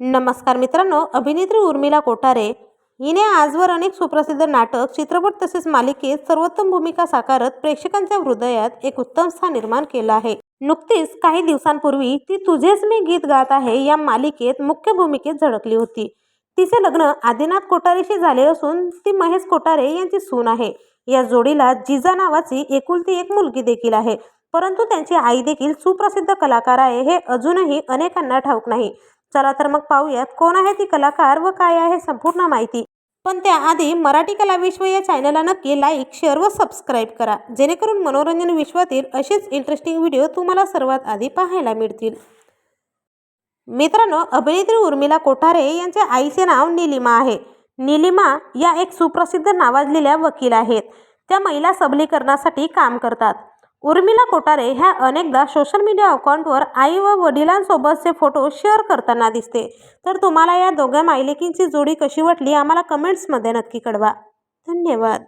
नमस्कार मित्रांनो अभिनेत्री उर्मिला कोठारे हिने आजवर अनेक सुप्रसिद्ध नाटक चित्रपट तसेच मालिकेत सर्वोत्तम भूमिका साकारत प्रेक्षकांच्या हृदयात एक उत्तम स्थान निर्माण केलं आहे. नुकतीच काही दिवसांपूर्वी ती तुझेच मी गीत गात आहे या मालिकेत मुख्य भूमिकेत झळकली होती. तिचे लग्न आदिनाथ कोठारेशी झाले असून ती महेश कोठारे यांची सून आहे. या जोडीला जिजा नावाची एकुलती एक मुलगी देखील आहे. परंतु त्यांची आई देखील सुप्रसिद्ध कलाकार आहे हे अजूनही अनेकांना ठाऊक नाही. चला तर मग पाहूयात कोण आहे ती कलाकार व काय आहे संपूर्ण माहिती. पण त्याआधी मराठी कला विश्व या चॅनलला नक्की लाईक शेअर व सबस्क्राईब करा. जेणेकरून मनोरंजन विश्वातील असेच इंटरेस्टिंग व्हिडिओ तुम्हाला सर्वात आधी पाहायला मिळतील. मित्रांनो अभिनेत्री उर्मिला कोठारे यांच्या आईचे नाव निलिमा आहे. निलिमा या एक सुप्रसिद्ध नावाजलेल्या वकील आहेत. त्या महिला सबलीकरणासाठी काम करतात. उर्मिला कोटारे ह्या अनेकदा सोशल मीडिया अकाउंटवर आई व वडिलांसोबतचे फोटो शेअर करताना दिसते. तर तुम्हाला या दोघ्या मायलेकींची जोडी कशी वाटली आम्हाला कमेंट्समध्ये नक्की कळवा. धन्यवाद.